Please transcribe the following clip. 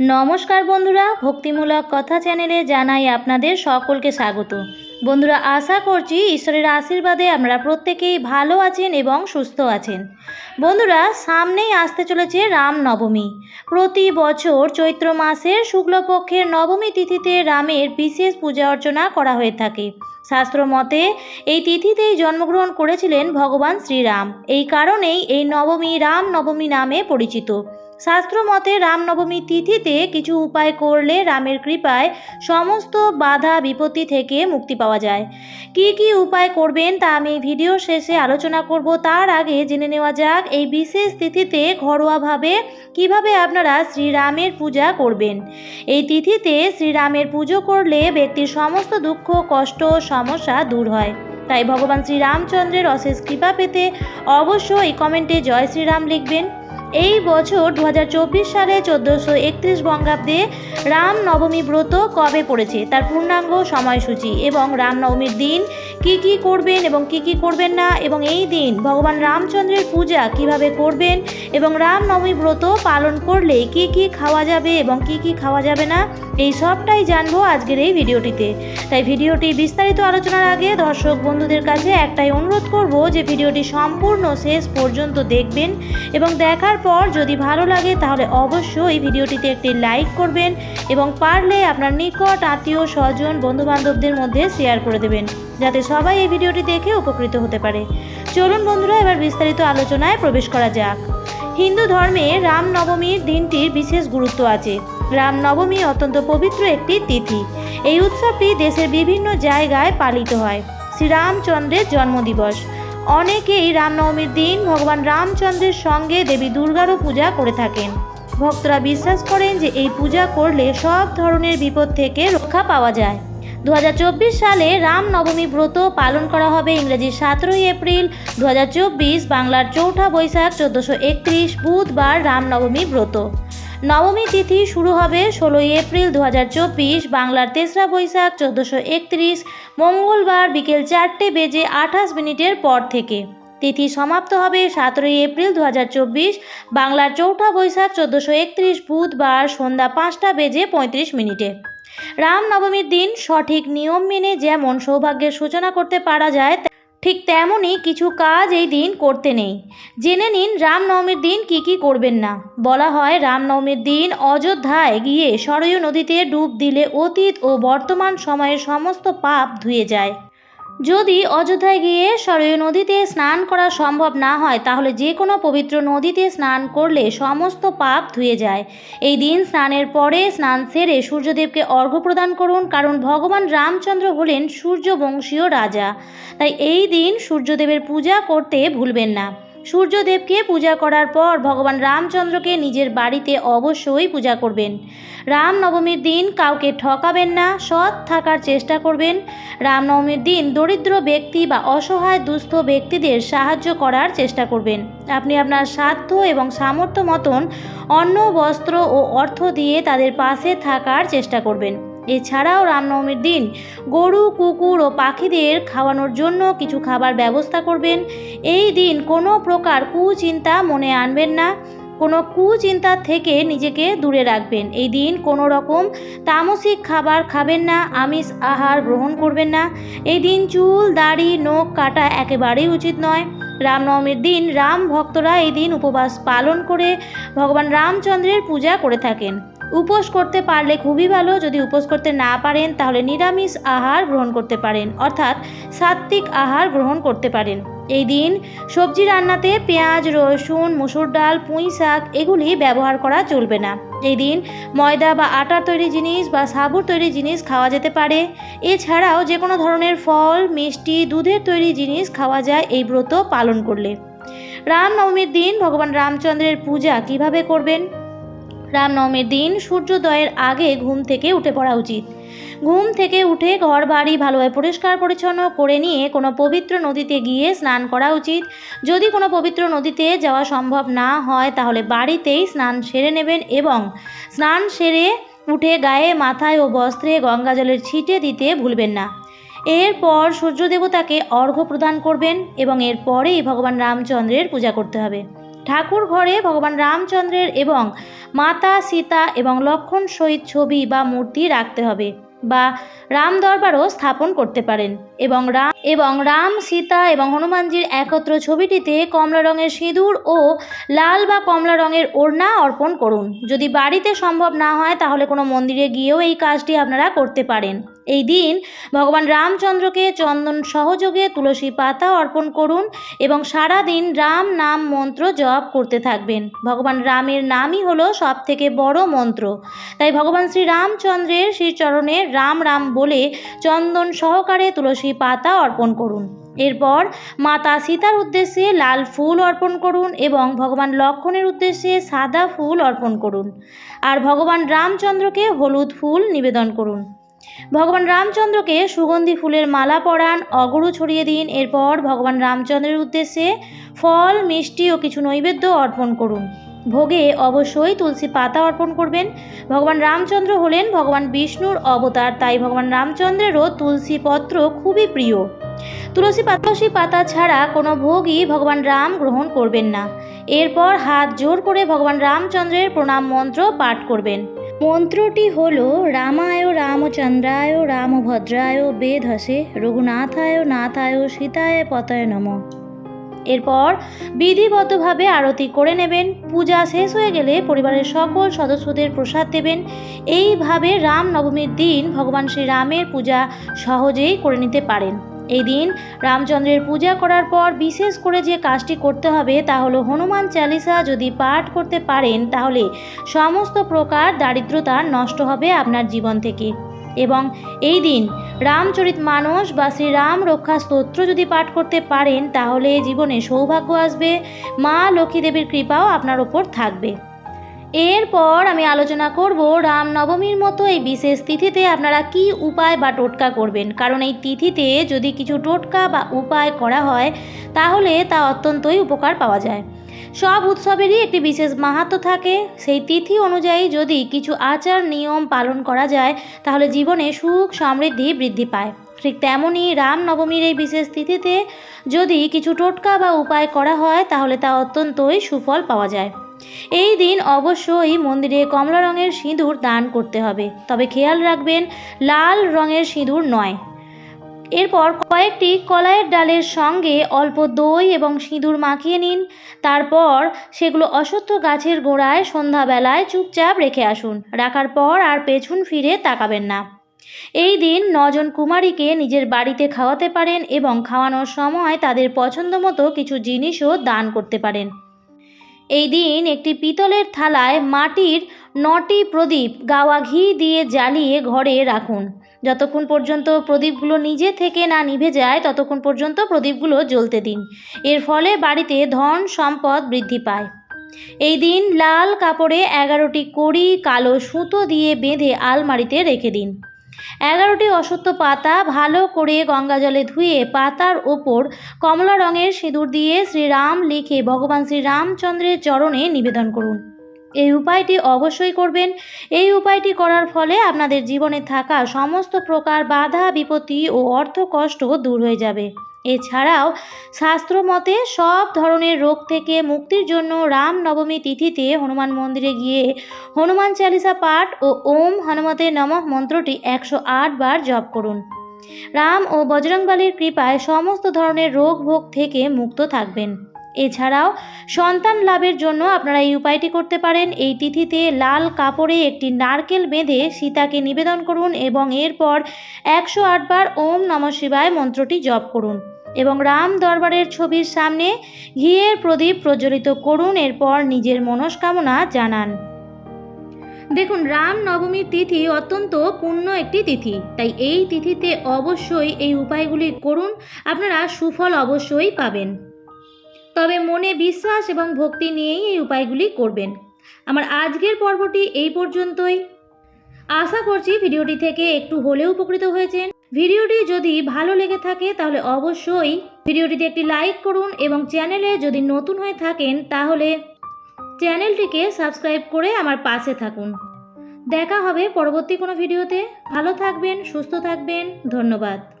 নমস্কার বন্ধুরা, ভক্তিমূলক কথা চ্যানেলে জানাই আপনাদের সকলকে স্বাগত। বন্ধুরা, আশা করছি ঈশ্বরের আশীর্বাদে আমরা প্রত্যেকেই ভালো আছেন এবং সুস্থ আছেন। বন্ধুরা, সামনেই আসতে চলেছে রাম নবমী প্রতি বছর চৈত্র মাসের শুক্লপক্ষের নবমী তিথিতে রামের বিশেষ পূজা অর্চনা করা হয়ে থাকে। শাস্ত্র মতে, এই তিথিতেই জন্মগ্রহণ করেছিলেন ভগবান শ্রীরাম। এই কারণেই এই নবমী রাম নবমী নামে পরিচিত। শাস্ত্র মতে রামনবমী তিথিতে কিছু উপায় করলে রামের কৃপায় সমস্ত বাধা বিপত্তি থেকে মুক্তি পাওয়া যায়। কি কি উপায় করবেন তা আমি ভিডিও শেষে আলোচনা করব। তার আগে জেনে নেওয়া যাক এই বিশেষ তিথিতে ঘরোয়াভাবে কীভাবে আপনারা শ্রীরামের পূজা করবেন। এই তিথিতে শ্রীরামের পুজো করলে ব্যক্তির সমস্ত দুঃখ, কষ্ট, সমস্যা দূর হয়। তাই ভগবান শ্রীরামচন্দ্রের অশেষ কৃপা পেতে অবশ্যই কমেন্টে জয় শ্রীরাম লিখবেন। এই বছর দু হাজার চব্বিশ সালে চোদ্দোশো একত্রিশ বঙ্গাব্দে রামনবমী ব্রত কবে পড়েছে? তার পূর্ণাঙ্গ সময়সূচি এবং রামনবমীর দিন কি কি করবেন এবং কি কি করবেন না? এবং এই দিন ভগবান রামচন্দ্রের পূজা কীভাবে করবেন? এবং রামনবমী ব্রত পালন করলে কি কি খাওয়া যাবে এবং কি কি খাওয়া যাবে না? এই সবটাই জানব আজকের এই ভিডিওটিতে। তাই ভিডিওটি বিস্তারিত আলোচনার আগে দর্শক বন্ধুদের কাছে একটাই অনুরোধ করব যে ভিডিওটি সম্পূর্ণ শেষ পর্যন্ত দেখবেন এবং দেখার পর যদি ভালো লাগে তাহলে অবশ্যই ভিডিওটিতে একটি লাইক করবেন এবং পারলে আপনার নিকট আত্মীয় স্বজন, বন্ধুবান্ধবদের মধ্যে শেয়ার করে দেবেন। যাতে সবাই এই ভিডিওটি দেখে উপকৃত হতে পারে। চলুন বন্ধুরা, এবার বিস্তারিত আলোচনায় প্রবেশ করা যাক। হিন্দু ধর্মে রামনবমীর দিনটির বিশেষ গুরুত্ব আছে। রামনবমী অত্যন্ত পবিত্র একটি তিথি। এই উৎসবটি দেশের বিভিন্ন জায়গায় পালিত হয়। শ্রীরামচন্দ্রের জন্মদিবস। অনেকেই রামনবমীর দিন ভগবান রামচন্দ্রের সঙ্গে দেবী দুর্গারও পূজা করে থাকেন। ভক্তরা বিশ্বাস করেন যে এই পূজা করলে সব ধরনের বিপদ থেকে রক্ষা পাওয়া যায়। দু হাজার চব্বিশ সালে রামনবমী ব্রত পালন করা হবে ইংরেজি সতেরোই এপ্রিল দু হাজার চব্বিশ বাংলার চৌঠা বৈশাখ চোদ্দোশো একত্রিশ বুধবার রামনবমী ব্রত। নবমী তিথি শুরু হবে ষোলোই এপ্রিল দু হাজার চব্বিশ বাংলার তেসরা বৈশাখ চোদ্দোশো একত্রিশ মঙ্গলবার বিকেল চারটে বেজে আঠাশ মিনিটের পর থেকে। তিথি সমাপ্ত হবে সতেরোই এপ্রিল দু হাজার চব্বিশ। বাংলার চৌঠা বৈশাখ চোদ্দোশো একত্রিশ বুধবার সন্ধ্যা পাঁচটা বেজে পঁয়ত্রিশ মিনিটে। রামনবমীর দিন সঠিক নিয়ম মেনে যেমন সৌভাগ্যের সূচনা করতে পারা যায় ঠিক তেমনই কিছু কাজ এই দিন করতে নেই। জেনে নিন রামনবমীর দিন কি কি করবেন না। বলা হয় রামনবমীর দিন অযোধ্যায় গিয়ে সরয়ূ নদীতে ডুব দিলে অতীত ও বর্তমান সময়ের সমস্ত পাপ ধুয়ে যায়। যদি অযোধ্যায় গিয়ে সরয় নদীতে স্নান করা সম্ভব না হয়, তাহলে যে কোনো পবিত্র নদীতে স্নান করলে সমস্ত পাপ ধুয়ে যায়। এই দিন স্নানের পরে স্নান সেরে সূর্যদেবকে অর্ঘ্য প্রদান করুন, কারণ ভগবান রামচন্দ্র হলেন সূর্যবংশীয় রাজা। তাই এই দিন সূর্যদেবের পূজা করতে ভুলবেন না। সূর্যদেবকে পূজা করার পর ভগবান রামচন্দ্রকে নিজের বাড়িতে অবশ্যই পূজা করবেন। রামনবমীর দিন কাউকে ঠকাবেন না, সৎ থাকার চেষ্টা করবেন। রামনবমীর দিন দরিদ্র ব্যক্তি বা অসহায় দুস্থ ব্যক্তিদের সাহায্য করার চেষ্টা করবেন। আপনি আপনার সাধ্য এবং সামর্থ্য মতন অন্ন, বস্ত্র ও অর্থ দিয়ে তাদের পাশে থাকার চেষ্টা করবেন। এছাড়াও রামনবমীর দিন গরু, কুকুর ও পাখিদের খাওয়ানোর জন্য কিছু খাবার ব্যবস্থা করবেন। এই দিন কোনো প্রকার কুচিন্তা মনে আনবেন না। কোনো কুচিন্তা থেকে নিজেকে দূরে রাখবেন। এই দিন কোনো রকম তামসিক খাবার খাবেন না, আমিষ আহার গ্রহণ করবেন না। এই দিন চুল, দাড়ি, নখ কাটা একেবারেই উচিত নয়। রামনবমীর দিন রাম ভক্তরা এই দিন উপবাস পালন করে ভগবান রামচন্দ্রের পূজা করে থাকেন। উপোস করতে পারলে খুবই ভালো। যদি উপোস করতে না পারেন, তাহলে নিরামিষ আহার গ্রহণ করতে পারেন। অর্থাৎ সাত্ত্বিক আহার গ্রহণ করতে পারেন। এই দিন সবজি রান্নাতে পেঁয়াজ, রসুন, মুসুর ডাল, পুঁই শাক এগুলি ব্যবহার করা চলবে না। এই দিন ময়দা বা আটার তৈরি জিনিস বা সাবুর তৈরি জিনিস খাওয়া যেতে পারে। এছাড়াও যে কোনো ধরনের ফল, মিষ্টি, দুধের তৈরি জিনিস খাওয়া যায় এই ব্রত পালন করলে। রামনবমীর দিন ভগবান রামচন্দ্রের পূজা কীভাবে করবেন? রামনবমীর দিন সূর্যোদয়ের আগে ঘুম থেকে উঠে পড়া উচিত। ঘুম থেকে উঠে ঘর বাড়ি ভালোভাবে পরিষ্কার পরিচ্ছন্ন করে নিয়ে কোনো পবিত্র নদীতে গিয়ে স্নান করা উচিত। যদি কোনো পবিত্র নদীতে যাওয়া সম্ভব না হয়, তাহলে বাড়িতেই স্নান সেরে নেবেন এবং স্নান সেরে উঠে গায়ে মাথায় ও বস্ত্রে গঙ্গা জলের ছিটে দিতে ভুলবেন না। এরপর সূর্য দেবতাকে অর্ঘ্য প্রদান করবেন এবং এরপরেই ভগবান রামচন্দ্রের পূজা করতে হবে। ঠাকুর ঘরে ভগবান রামচন্দ্রের এবং মাতা, সীতা এবং লক্ষণ সহিত ছবি বা মূর্তি রাখতে হবে বা রাম দরবারও স্থাপন করতে পারেন এবং রাম এবং রাম, সীতা এবং হনুমানজির একত্র ছবিটিতে কমলা রঙের সিঁদুর ও লাল বা কমলা রঙের ওড়না অর্পণ করুন। যদি বাড়িতে সম্ভব না হয় তাহলে কোনো মন্দিরে গিয়েও এই কাজটি আপনারা করতে পারেন। এই দিন ভগবান রামচন্দ্রকে চন্দন সহযোগে তুলসী পাতা অর্পণ করুন এবং সারা দিন রাম নাম মন্ত্র জপ করতে থাকবেন। ভগবান রামের নামই হলো সব থেকে বড় মন্ত্র। তাই ভগবান শ্রী রামচন্দ্রের শ্রীচরণে রাম রাম বলে চন্দন সহকারে তুলসী পাতা অর্পণ করুন। এরপর মাতা সীতার উদ্দেশ্যে লাল ফুল অর্পণ করুন এবং ভগবান লক্ষণের উদ্দেশ্যে সাদা ফুল অর্পণ করুন। আর ভগবান রামচন্দ্রকে হলুদ ফুল নিবেদন করুন। ভগবান রামচন্দ্রকে সুগন্ধি ফুলের মালা পরান, অগরু ছড়িয়ে দিন। এরপর ভগবান রামচন্দ্রের উদ্দেশ্যে ফল, মিষ্টি ও কিছু নৈবেদ্য অর্পণ করুন। ভোগে অবশ্যই তুলসী পাতা অর্পণ করবেন। ভগবান রামচন্দ্র হলেন ভগবান বিষ্ণুর অবতার, তাই ভগবান রামচন্দ্রেরও তুলসী পত্র খুবই প্রিয়। তুলসী তুলসী পাতা ছাড়া কোনো ভোগই ভগবান রাম গ্রহণ করবেন না। এরপর হাত জোর করে ভগবান রামচন্দ্রের প্রণাম মন্ত্র পাঠ করবেন। মন্ত্রটি হল, রামায় রামচন্দ্রায় রামভদ্রায় বেধসে, রঘুনাথায় নাথায় সীতায় পতয় নম। এরপর বিধিবদ্ধভাবে আরতি করে নেবেন, পূজা শেষ হয়ে গেলে পরিবারের সকল সদস্যদের প্রসাদ দেবেন। এইভাবে রাম নবমীর দিন ভগবান শ্রীরামের পূজা সহজেই করে নিতে পারেন। এই দিন রামচন্দ্রের পূজা করার পর বিশেষ করে যে কাজটি করতে হবে তা হলো হনুমান চালিসা যদি পাঠ করতে পারেন, তাহলে সমস্ত প্রকার দারিদ্রতা নষ্ট হবে আপনার জীবন থেকে। এবং এই দিন রামচরিত মানস বা শ্রীরাম রক্ষা স্তোত্র যদি পাঠ করতে পারেন, তাহলে জীবনে সৌভাগ্য আসবে, মা লক্ষ্মী দেবীর কৃপাও আপনার ওপর থাকবে। এরপর আমি আলোচনা করব রাম নবমীর মতো এই বিশেষ তিথিতে আপনারা কি উপায় বা টোটকা করবেন? কারণ এই তিথিতে যদি কিছু টোটকা বা উপায় করা হয়, তাহলে তা অত্যন্তই উপকার পাওয়া যায়। সব উৎসবেরই একটি বিশেষ মাহাত্ম থাকে। সেই তিথি অনুযায়ী যদি কিছু আচার নিয়ম পালন করা যায়, তাহলে জীবনে সুখ সমৃদ্ধি বৃদ্ধি পায়। ঠিক তেমনই রাম নবমীর এই বিশেষ তিথিতে যদি কিছু টোটকা বা উপায় করা হয়, তাহলে তা অত্যন্তই সুফল পাওয়া যায়। এই দিন অবশ্যই মন্দিরে কমলা রঙের সিঁদুর দান করতে হবে। তবে খেয়াল রাখবেন, লাল রঙের সিঁদুর নয়। এরপর কয়েকটি কলাইয়ের ডালের সঙ্গে অল্প দই এবং সিঁদুর মাখিয়ে নিন। তারপর সেগুলো অশ্বত্থ গাছের গোড়ায় সন্ধ্যাবেলায় চুপচাপ রেখে আসুন। রাখার পর আর পেছন ফিরে তাকাবেন না। এই দিন নজন কুমারীকে নিজের বাড়িতে খাওয়াতে পারেন এবং খাওয়ানোর সময় তাদের পছন্দ মতো কিছু জিনিসও দান করতে পারেন। এই দিন একটি পিতলের থালায় মাটির নটি প্রদীপ গাওয়া ঘি দিয়ে জ্বালিয়ে ঘরে রাখুন। যতক্ষণ পর্যন্ত প্রদীপগুলো নিজে থেকে না নিভে যায়, ততক্ষণ পর্যন্ত প্রদীপগুলো জ্বলতে দিন। এর ফলে বাড়িতে ধন সম্পদ বৃদ্ধি পায়। এই দিন লাল কাপড়ে এগারোটি কড়ি কালো সুতো দিয়ে বেঁধে আলমারিতে রেখে দিন। এগারোটি অসত্য পাতা ভালো করে গঙ্গা জলে ধুয়ে পাতার ওপর কমলা রঙের সিঁদুর দিয়ে শ্রীরাম লিখে ভগবান শ্রীরামচন্দ্রের চরণে নিবেদন করুন। এই উপায়টি অবশ্যই করবেন। এই উপায়টি করার ফলে আপনাদের জীবনে থাকা সমস্ত প্রকার বাধা, বিপত্তি ও অর্থ কষ্ট দূর হয়ে যাবে। এছাড়াও শাস্ত্র মতে সব ধরনের রোগ থেকে মুক্তির জন্য রাম নবমী তিথিতে হনুমান মন্দিরে গিয়ে হনুমান চালিসা পাঠ ও ওম হনুমতে নমঃ মন্ত্রটি একশো আট বার জপ করুন। রাম ও বজরংবালির কৃপায় সমস্ত ধরনের রোগ ভোগ থেকে মুক্ত থাকবেন। এছাড়াও সন্তান লাভের জন্য আপনারা এই উপায়টি করতে পারেন। এই তিথিতে লাল কাপড়ে একটি নারকেল বেঁধে সীতাকে নিবেদন করুন এবং এরপর একশো আটবার ওম নম শিবায় মন্ত্রটি জপ করুন এবং রাম দরবারের ছবির সামনে ঘিয়ের প্রদীপ প্রজ্বলিত করুন, এরপর নিজের মনস্কামনা জানান। দেখুন, রাম নবমীর তিথি অত্যন্ত পূর্ণ একটি তিথি, তাই এই তিথিতে অবশ্যই এই উপায়গুলি করুন, আপনারা সুফল অবশ্যই পাবেন। তবে মনে বিশ্বাস এবং ভক্তি নিয়েই এই উপায়গুলি করবেন। আমার আজকের পর্বটি এই পর্যন্তই। আশা করছি ভিডিওটি থেকে একটু হলেও উপকৃত হয়েছেন। ভিডিওটি যদি ভালো লেগে থাকে তাহলে অবশ্যই ভিডিওটিতে একটি লাইক করুন এবং চ্যানেলে যদি নতুন হয়ে থাকেন তাহলে চ্যানেলটিকে সাবস্ক্রাইব করে আমার পাশে থাকুন। দেখা হবে পরবর্তী কোনো ভিডিওতে। ভালো থাকবেন, সুস্থ থাকবেন। ধন্যবাদ।